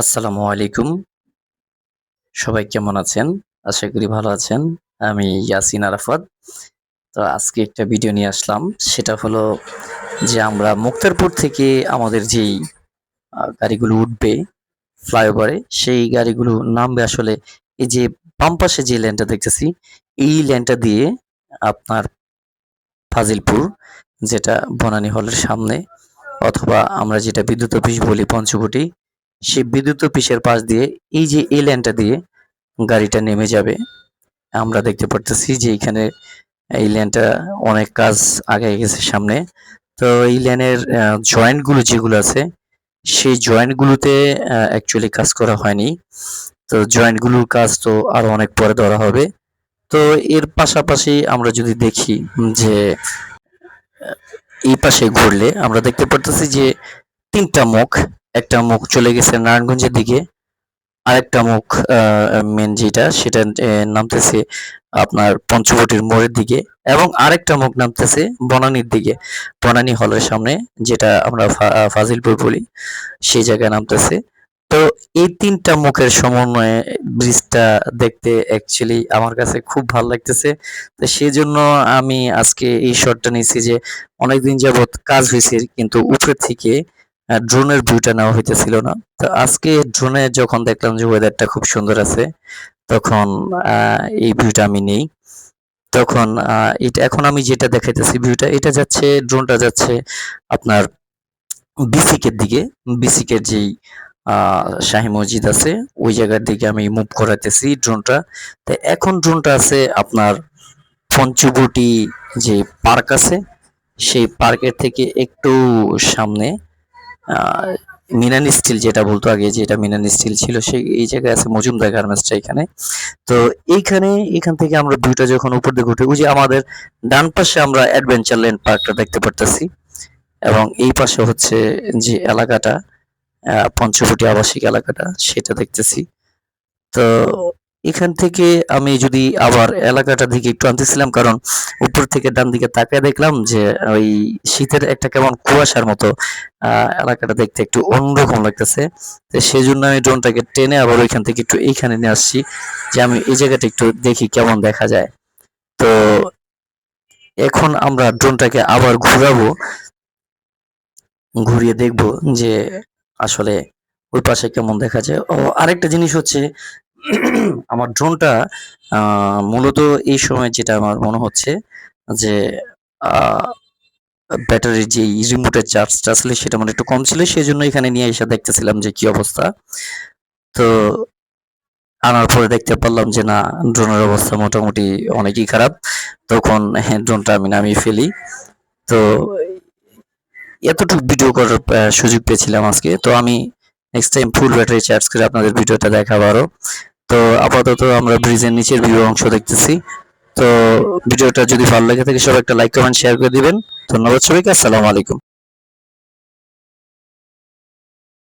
আসসালামু আলাইকুম। সবাই কেমন আছেন? আশা করি ভালো আছেন। আমি ইয়াসিন আরাফাত। তো আজকে একটা ভিডিও নিয়ে আসলাম। সেটা হলো যে আমরা মুক্তারপুর থেকে আমাদের যেই গাড়িগুলো উঠবে ফ্লাইওভারে, সেই গাড়িগুলো নামবে আসলে এই যে বাম যে ল্যান্ডটা দেখতেছি, এই ল্যান্ডটা দিয়ে আপনার ফাজিলপুর, যেটা বনানী হলের সামনে, অথবা আমরা যেটা বিদ্যুৎ অফিস বলি পঞ্চবটি সেই বিদ্যুৎ অফিসের পাশ দিয়ে, এই যে এই ল্যান্ডটা দিয়ে গাড়িটা নেমে যাবে, আমরা দেখতে পারতেছি যে এখানে এই ল্যান্ডটা অনেক কাজ আগে গেছে সামনে। তো এই ল্যানের জয়েন্টগুলো যেগুলো আছে, সেই জয়েন্ট গুলোতে অ্যাকচুয়ালি কাজ করা হয়নি। তো জয়েন্টগুলোর কাজ তো আরও অনেক পরে ধরা হবে। তো এর পাশাপাশি আমরা যদি দেখি যে, এই পাশে ঘুরলে আমরা দেখতে পারতেছি যে তিনটা মুখ একটা মুখ চলে গেছে নারায়ণগঞ্জের দিকে। আরেকটা মুখ মেন যেটা, সেটা নামতেছে আপনার পঞ্চবটির মোড়ের দিকে এবং আরেকটা মুখ নামতেছে বনানীর দিকে। বনানী হলের সামনে যেটা আমরা ফাজিলপুর বলি, সেই জায়গায় নামতেছে। তো এই তিনটা মুখের সমন্বয়ে ব্রিজটা দেখতে অ্যাকচুয়ালি আমার কাছে খুব ভালো লাগতেছে। তো সেই জন্য আমি আজকে এই শটটা নিয়েছি যে অনেকদিন যাবৎ কাজ হয়েছে কিন্তু উপর থেকে ড্রোনের ভিউটা নেওয়া হইতেছিল না। তো আজকে ড্রোনে যখন দেখলাম যে ওয়েদারটা খুব সুন্দর আছে, তখন এই ভিউটা আমি নেই। তখন এটা, এখন আমি যেটা দেখাইতেছি ভিউটা এটা যাচ্ছে ড্রোনটা যাচ্ছে আপনার বিসিকের দিকে। বিসিকের যেই শাহী মসজিদ আছে, ওই জায়গার দিকে আমি মুভ করাইতেছি ড্রোনটা তো এখন ড্রোনটা আছে আপনার পঞ্চবটি যে পার্ক আছে, সেই পার্কের থেকে একটু সামনে। মিনান স্টিল যেটা বলতো আগে, যেটা মিনান স্টিল ছিল, সেই, এই জায়গায় আছে মজুমদার গার্মেন্টসটা এখানে। তো এইখানে এখান থেকে আমরা ভিউটা যখন উপর দিকে উঠে যে আমাদের ডান পাশে আমরা অ্যাডভেঞ্চার ল্যান্ড পার্কটা দেখতে পারতেছি। এবং এই পাশে হচ্ছে যে এলাকাটা পঞ্চবটি আবাসিক এলাকাটা, সেটা দেখতেছি। তো এখান থেকে আমি যদি আবার এলাকাটার দিকে একটু আনতেছিলাম, কারণ উপর থেকে ডান দিকে তাকায় দেখলাম যে ওই শীতের একটা কেমন কুয়াশার মতো এলাকাটা দেখতে একটু অন্যরকম লাগতেছে। তো সেই জন্য আমি ড্রোনটাকে টেনে আবার ওইখান থেকে একটু এইখানে নিয়ে আসছি যে আমি এই জায়গাটা একটু দেখি কেমন দেখা যায়। তো এখন আমরা ড্রোনটাকে আবার ঘুরাবো, ঘুরিয়ে দেখব যে আসলে ওই পাশে কেমন দেখা যায়। ও আরেকটা জিনিস হচ্ছে আমার ড্রোনটা মূলত এই সময় যেটা আমার মনে হচ্ছে যে ব্যাটারির যে রিমোটের চার্জটা আসলে সেটা মানে একটু কম ছিল সেই জন্য এখানে নিয়ে এসে দেখতেছিলাম যে কি অবস্থা। তো আনার পরে দেখতে পারলাম যে না ড্রোনের অবস্থা মোটামুটি অনেকই খারাপ। তখন হ্যাঁ ড্রোনটা আমি নামিয়ে ফেলি। তো এতটুকু ভিডিও করার সুযোগ পেয়েছিলাম আজকে। তো আমি next time full battery charge করে আপনাদের ভিডিওটা দেখাবো আরও। তো আপাতত আমরা ব্রিজের নিচের ভিউ অংশ দেখতেছি। তো ভিডিওটা যদি ভালো লাগে থাকে, সবাই একটা লাইক কমেন্ট শেয়ার করে দিবেন। ধন্যবাদ সবাইকে, আসসালামু আলাইকুম।